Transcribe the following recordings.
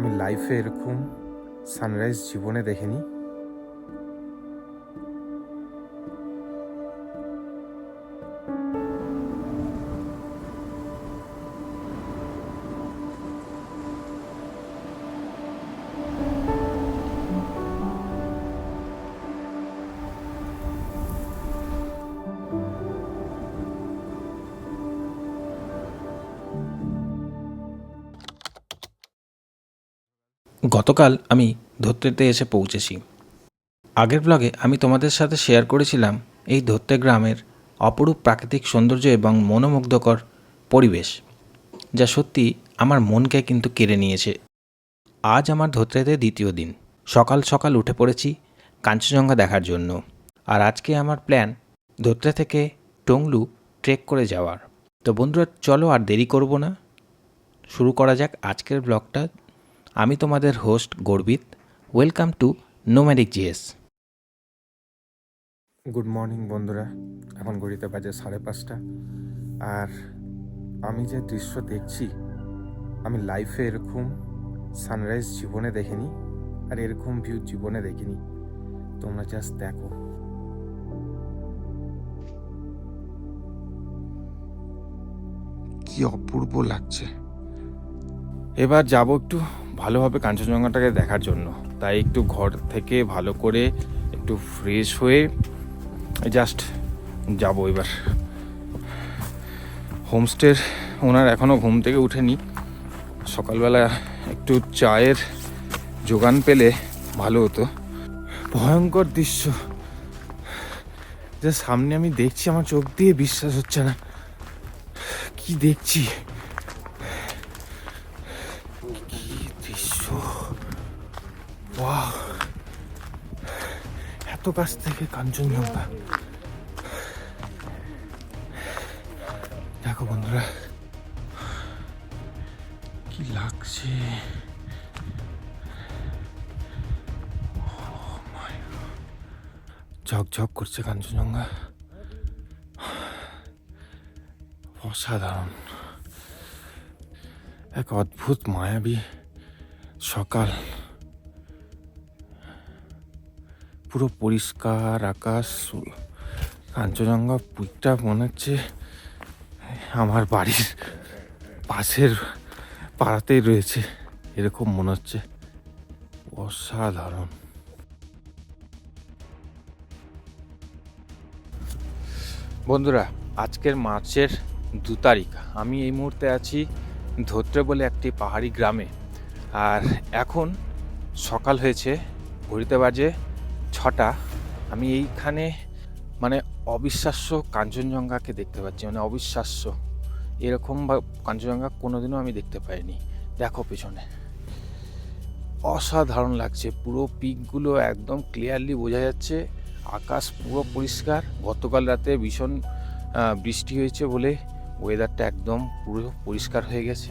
আমি লাইফে এরকম সানরাইজ জীবনে দেখিনি। গতকাল আমি ধত্রেতে এসে পৌঁছেছি। আগের ব্লগে আমি তোমাদের সাথে শেয়ার করেছিলাম এই ধত্তে গ্রামের অপরূপ প্রাকৃতিক সৌন্দর্য এবং মনোমুগ্ধকর পরিবেশ, যা সত্যি আমার মনকে কিন্তু কেড়ে নিয়েছে। আজ আমার ধত্রেতে দ্বিতীয় দিন। সকাল সকাল উঠে পড়েছি কাঞ্চনজঙ্ঘা দেখার জন্য আর আজকে আমার প্ল্যান ধত্রে থেকে টংলু ট্রেক করে যাওয়ার। তো বন্ধুরা, চলো আর দেরি করব না। শুরু করা যাক আজকের ব্লগটা আমি তোমাদের হোস্ট গর্বিত। Welcome to Nomadic GS good morning বন্ধুরা। এখন ঘড়িতে বাজে সাড়ে পাঁচটা। আর আমি যে দৃশ্য দেখছি আমি লাইফে এরকম সানরাইজ জীবনে দেখিনি আর এরকম ভিউ জীবনে দেখিনি। তোমরা জাস্ট দেখো। কি অপূর্ব লাগছে। এবার যাব একটু ভালোভাবে কাঞ্চনজঙ্ঘাটাকে দেখার জন্য। তাই একটু ঘর থেকে ভালো করে একটু ফ্রেশ হয়ে জাস্ট যাব এবার। হোমস্টের ওনার এখনও ঘুম থেকে উঠেনি। সকালবেলা একটু চায়ের যোগান পেলে ভালো হতো। ভয়ঙ্কর দৃশ্য। যা সামনে আমি দেখছি, আমার চোখ দিয়ে বিশ্বাস হচ্ছে না। কি দেখছি কি দৃশ্য বাহ এত কাছ থেকে কাঞ্চনজঙ্ঘা দেখো বন্ধুরা, কি লাগছে? Oh ঝকঝক করছে কাঞ্চনজঙ্ঘা অসাধারণ। এক অদ্ভুত মায়াবী সকাল। পুরো পরিষ্কার, আকাশ কাঞ্চনজঙ্ঘা পুইটা মনে হচ্ছে আমার বাড়ির পাশের পাড়াতেই রয়েছে। এরকম মনে হচ্ছে। অসাধারণ। বন্ধুরা, আজকের মার্চের দু তারিখ। আমি এই মুহূর্তে আছি ধোত্রে বলে একটি পাহাড়ি গ্রামে। আর এখন সকাল হয়েছে, ঘড়িতে বাজে ছটা, আমি এইখানে মানে অবিশ্বাস্য কাঞ্চনজঙ্ঘাকে দেখতে পাচ্ছি মানে অবিশ্বাস্য। এরকম বা কাঞ্চনজঙ্ঘা কোনোদিনও আমি দেখতে পাইনি। দেখো পেছনে। অসাধারণ লাগছে, পুরো পিকগুলো একদম ক্লিয়ারলি বোঝা যাচ্ছে, আকাশ পুরো পরিষ্কার। গতকাল রাতে ভীষণ বৃষ্টি হয়েছে বলে ওয়েদারটা একদম পুরো পরিষ্কার হয়ে গেছে।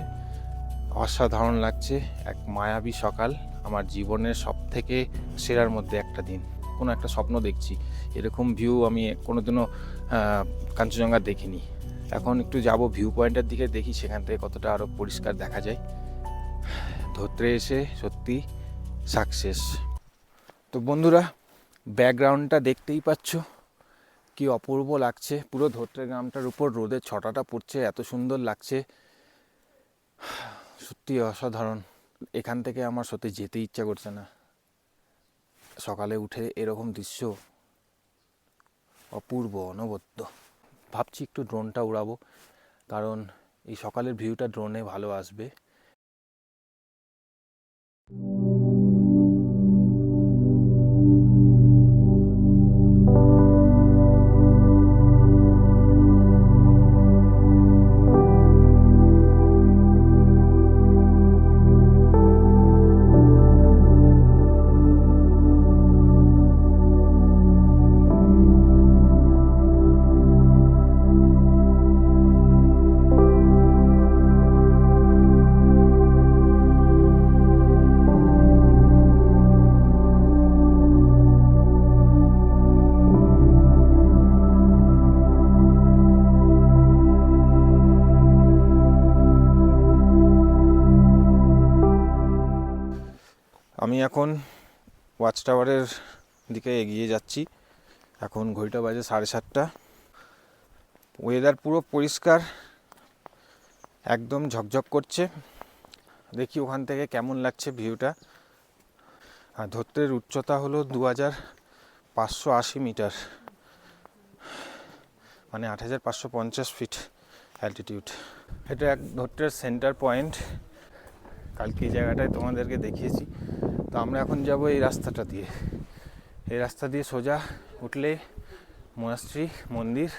অসাধারণ লাগছে, এক মায়াবী সকাল, আমার জীবনের সব থেকে সেরার মধ্যে একটা দিন। কোনো একটা স্বপ্ন দেখছি। এরকম ভিউ আমি কোনোদিনও কাঞ্চনজঙ্ঘা দেখিনি। এখন একটু যাব ভিউ পয়েন্টের দিকে, দেখি সেখান থেকে কতটা আরও পরিষ্কার দেখা যায়। ধরতে এসে সত্যি সাকসেস তো বন্ধুরা ব্যাকগ্রাউন্ডটা দেখতেই পাচ্ছ। কি অপূর্ব লাগছে। পুরো ধত্রে গ্রামটার উপর রোদের ছটাটা পড়ছে, এত সুন্দর লাগছে। সত্যি অসাধারণ। এখান থেকে আমার সত্যি যেতে ইচ্ছা করছে না। সকালে উঠে এরকম দৃশ্য অপূর্ব, অনবদ্য। ভাবছি একটু ড্রোনটা উড়াবো, কারণ এই সকালের ভিউটা ড্রোনে ভালো আসবে। আমি এখন ওয়াচ টাওয়ারের দিকে এগিয়ে যাচ্ছি। এখন ঘড়িটা বাজে সাড়ে সাতটা। ওয়েদার পুরো পরিষ্কার, একদম ঝকঝক করছে। দেখি ওখান থেকে কেমন লাগছে ভিউটা আর ধত্তের উচ্চতা হলো দু হাজার পাঁচশো আশি মিটার মানে আট হাজার পাঁচশো পঞ্চাশ ফিট অ্যালটিটিউড এটা এক ধত্তের সেন্টার পয়েন্ট কালকে এই জায়গাটায় তোমাদেরকে দেখিয়েছি। তো আমরা এখন যাব এই রাস্তাটা দিয়ে। এই রাস্তা দিয়ে সোজা উঠলে মোনাস্ট্রি মন্দির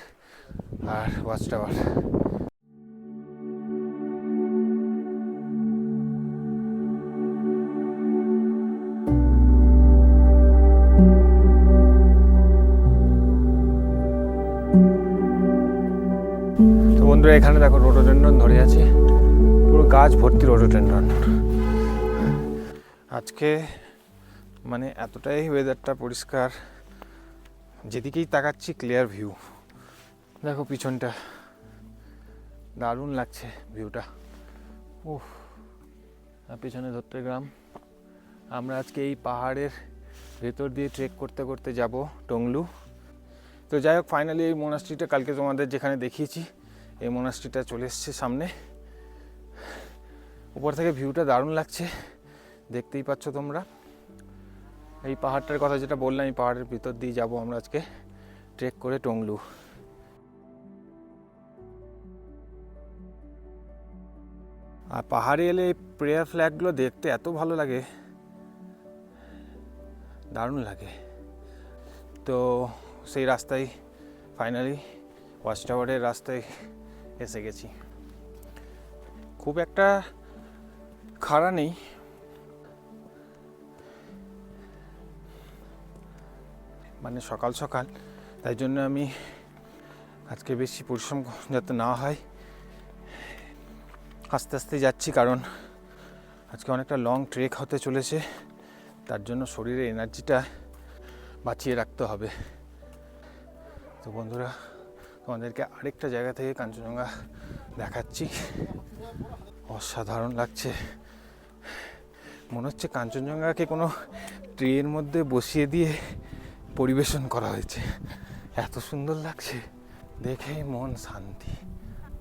আর ওয়াচ টাওয়ার বন্ধুরা, এখানে দেখো রোডোডেন্ড্রন ধরে আছে। পুরো গাছ ভর্তি রোডোডেন্ড্রন আজকে মানে এতটাই ওয়েদারটা পরিষ্কার, যেদিকেই তাকাচ্ছি ক্লিয়ার ভিউ দেখো পিছনটা। দারুণ লাগছে ভিউটা ও পিছনে ধরতে গ্রাম আমরা আজকে এই পাহাড়ের ভেতর দিয়ে ট্রেক করতে করতে যাব টংলু। তো যাই হোক ফাইনালি এই মোনাস্ট্রিটা কালকে তোমাদের যেখানে দেখিয়েছি, এই মোনাস্ট্রিটা চলে এসছে সামনে। উপর থেকে ভিউটা দারুণ লাগছে। দেখতেই পাচ্ছ তোমরা। এই পাহাড়টার কথা যেটা বললাম, এই পাহাড়ের ভিতর দিয়ে যাব আমরা আজকে। ট্রেক করে টংলু। আর পাহাড়ে এলে এই প্রেয়ার ফ্ল্যাগগুলো দেখতে এত ভালো লাগে। দারুণ লাগে। তো সেই রাস্তায় ফাইনালি ওয়াচ টাওয়ারের রাস্তায় এসে গেছি। খুব একটা খাড়া নেই মানে সকাল সকাল। তাই জন্য আমি আজকে বেশি পরিশ্রম যাতে না হয়, আস্তে আস্তে যাচ্ছি কারণ আজকে অনেকটা লং ট্রেক হতে চলেছে। তার জন্য শরীরের এনার্জিটা বাঁচিয়ে রাখতে হবে। তো বন্ধুরা, তোমাদেরকে আরেকটা জায়গা থেকে কাঞ্চনজঙ্ঘা দেখাচ্ছি। অসাধারণ লাগছে। মনে হচ্ছে কাঞ্চনজঙ্ঘাকে কোনো ট্রের মধ্যে বসিয়ে দিয়ে পরিবেশন করা হয়েছে। এত সুন্দর লাগছে। দেখে মন শান্তি।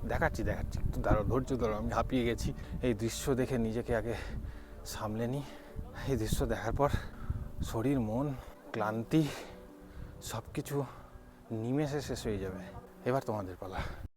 দেখাচ্ছি দেখাচ্ছি। একটু দাঁড়ো ধৈর্য ধরো, আমি হাঁপিয়ে গেছি। এই দৃশ্য দেখে নিজেকে আগে সামলে নিই। এই দৃশ্য দেখার পর শরীর, মন, ক্লান্তি সব কিছু নিমেষে শেষ হয়ে যাবে। এবার তোমাদের পালা।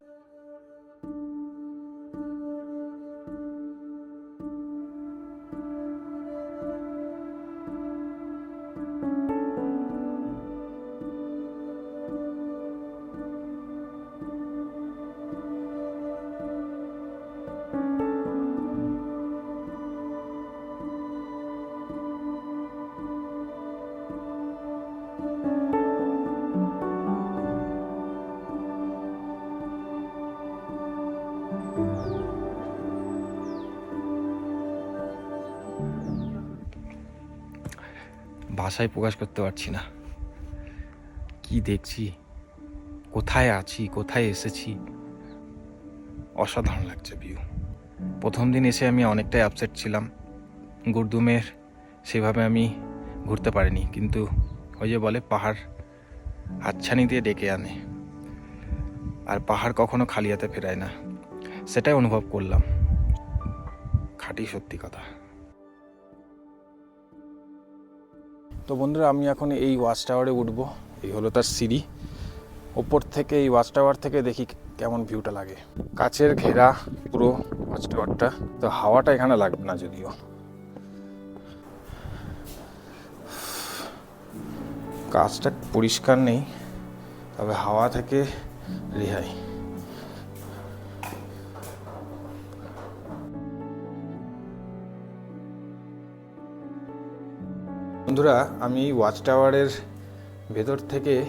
ভাষায় প্রকাশ করতে পারছি না। কি দেখছি? কোথায় আছি? কোথায় এসেছি? অসাধারণ লাগছে, ভিউ। প্রথম দিন এসে আমি অনেকটাই আপসেট ছিলাম। গুরদুমের সেভাবে আমি ঘুরতে পারিনি, কিন্তু ওই যে বলে পাহাড় হাতছানি দিয়ে ডেকে আনে। আর পাহাড় কখনো খালি হাতে ফেরায় না। সেটাই অনুভব করলাম। খাঁটি সত্যি কথা। তো বন্ধুরা, আমি এখন এই ওয়াচ টাওয়ারে উঠবো। এই হলো তার সিঁড়ি। ওপর থেকে এই ওয়াচ টাওয়ার থেকে দেখি কেমন ভিউটা লাগে। কাছের ঘেরা পুরো ওয়াচ টাওয়ারটা। তো হাওয়াটা এখানে লাগবে না যদিও। কাজটা পরিষ্কার নেই, তবে হাওয়া থেকে রেহাই। বন্ধুরা, আমি ওয়াচ টাওয়ারের ভেতর থেকে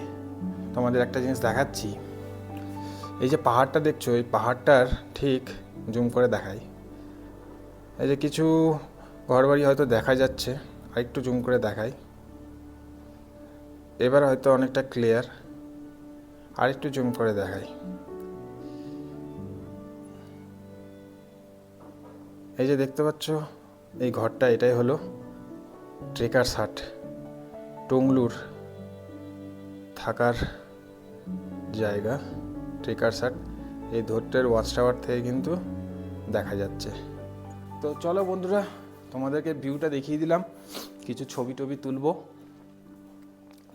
তোমাদের একটা জিনিস দেখাচ্ছি। এই যে পাহাড়টা দেখছ, এই পাহাড়টার ঠিক জুম করে দেখাই। এই যে কিছু ঘরবাড়ি হয়তো দেখা যাচ্ছে, আরেকটু জুম করে দেখাই। এবার হয়তো অনেকটা ক্লিয়ার আর একটু জুম করে দেখাই। এই যে দেখতে পাচ্ছ, এই ঘরটা এটাই হলো। ট্রেকার হাট টংলুর থাকার জায়গা, ট্রেকার হাট এই ধরতের ওয়াচ টাওয়ার থেকে কিন্তু দেখা যাচ্ছে। তো চলো বন্ধুরা, তোমাদেরকে ভিউটা দেখিয়ে দিলাম। কিছু ছবি টবি তুলবো,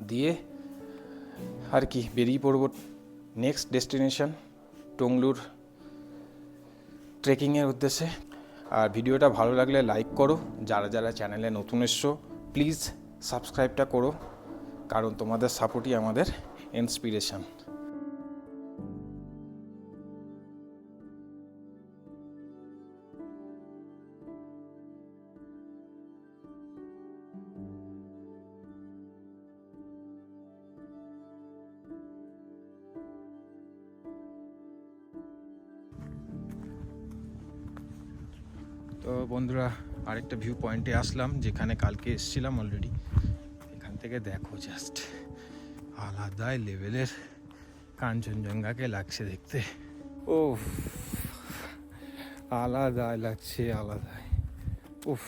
দিয়ে আর কি বেরিয়ে পড়ব নেক্সট ডেস্টিনেশন টংলুর ট্রেকিংয়ের উদ্দেশ্যে। আর ভিডিওটা ভালো লাগলে লাইক করো। যারা যারা চ্যানেলে নতুন এসছো প্লিজ সাবস্ক্রাইবটা করো কারণ তোমাদের সাপোর্টই আমাদের ইন্সপিরেশান তো বন্ধুরা আরেকটা ভিউ পয়েন্টে আসলাম, যেখানে কালকে এসেছিলাম অলরেডি এখান থেকে দেখো জাস্ট আলাদাই লেভেলের কাঞ্চনজঙ্ঘাকে লাগছে দেখতে। ও আলাদাই লাগছে, আলাদাই। উফ।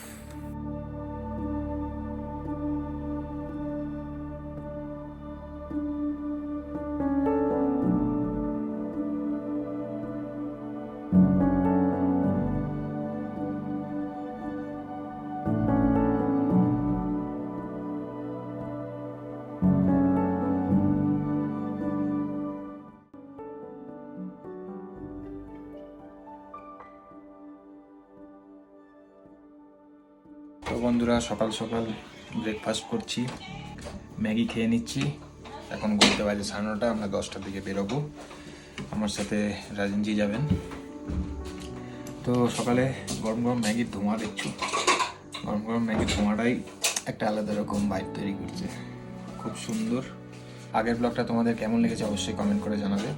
বন্ধুরা, সকাল সকাল ব্রেকফাস্ট করছি, ম্যাগি খেয়ে নিচ্ছি। এখন ঘুরতে বাজে সাড়ে নটা, আমরা দশটার দিকে বেরোবো। আমার সাথে রাজনজি যাবেন। তো সকালে গরম গরম ম্যাগির ধোঁয়া দেখছ? গরম গরম ম্যাগির ধোঁয়াটাই একটা আলাদা রকম বাইক তৈরি করছে। খুব সুন্দর। আগের ব্লগটা তোমাদের কেমন লেগেছে অবশ্যই কমেন্ট করে জানাবে।